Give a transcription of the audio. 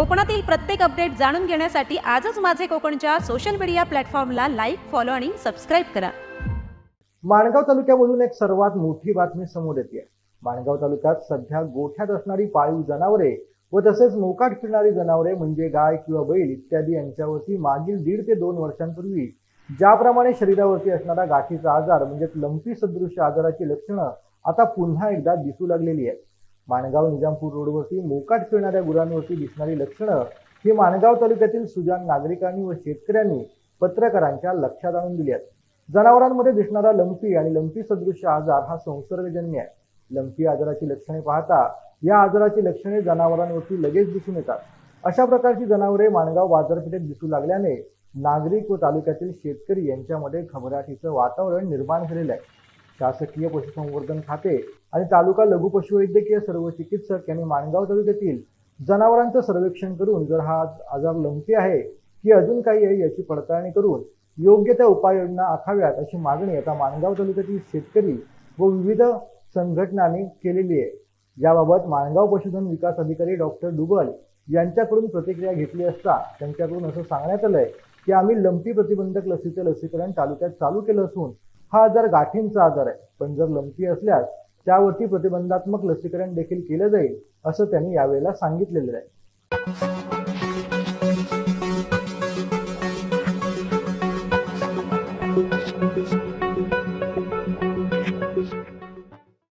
कोकणातील प्रत्येक अपडेट जाणून घेण्यासाठी आजच माझे कोकणच्या सोशल मीडिया प्लॅटफॉर्मला लाईक फॉलो आणि सबस्क्राईब करा. माणगाव तालुक्यामधून एक सर्वात मोठी बातमी समोर येते. माणगाव तालुक्यात सध्या गोठ्यात असणारी पाळीव जनावरे व तसेच मोकाट फिरणारी जनावरे म्हणजे गाय किंवा बैल इत्यादी यांच्यावरती मागील दीड ते दोन वर्षांपूर्वी ज्याप्रमाणे शरीरावरती असणारा गाठीचा आजार म्हणजे लंपी सदृश आजाराची लक्षणं आता पुन्हा एकदा दिसू लागलेली आहेत. माणगाव निजामपूर रोडवरती मोकाट फिरणाऱ्या गुरांवरती दिसणारी लक्षणं ही माणगाव तालुक्यातील सुजाण नागरिकांनी व शेतकऱ्यांनी पत्रकारांच्या लक्षात आणून दिली आहेत. जनावरांमध्ये दिसणारा लंपी आणि लंपी सदृश्य आजार हा संसर्गजन्य आहे. लंपी आजाराची लक्षणे पाहता या आजाराची लक्षणे जनावरांवरती लगेच दिसून येतात. अशा प्रकारची जनावरे माणगाव बाजारपेठेत दिसू लागल्याने नागरिक व तालुक्यातील शेतकरी यांच्यामध्ये घबराटीचं वातावरण निर्माण झालेलं आहे. शासकीय पशुसंवर्धन खाते आणि तालुका लघु पशुवैद्यकीय सर्व चिकित्सक यांनी माणगाव तालुक्यातील जनावरांचं सर्वेक्षण करून जर हा आजार लंपी आहे की अजून काही आहे याची पडताळणी करून योग्य त्या उपाययोजना आखाव्यात अशी मागणी आता माणगाव तालुक्यातील शेतकरी व विविध संघटनांनी केलेली आहे. याबाबत माणगाव पशुधन विकास अधिकारी डॉक्टर डुबल यांच्याकडून प्रतिक्रिया घेतली असता त्यांच्याकडून असं सांगण्यात आलंय की आम्ही लंपी प्रतिबंधक लसीचं लसीकरण तालुक्यात चालू केलं असून हा आजार गाठींचा आजार आहे. पण जर लंपी असल्यास त्यावरती प्रतिबंधात्मक लसीकरण देखील केलं जाईल असं त्यांनी यावेळेला सांगितलेलं आहे.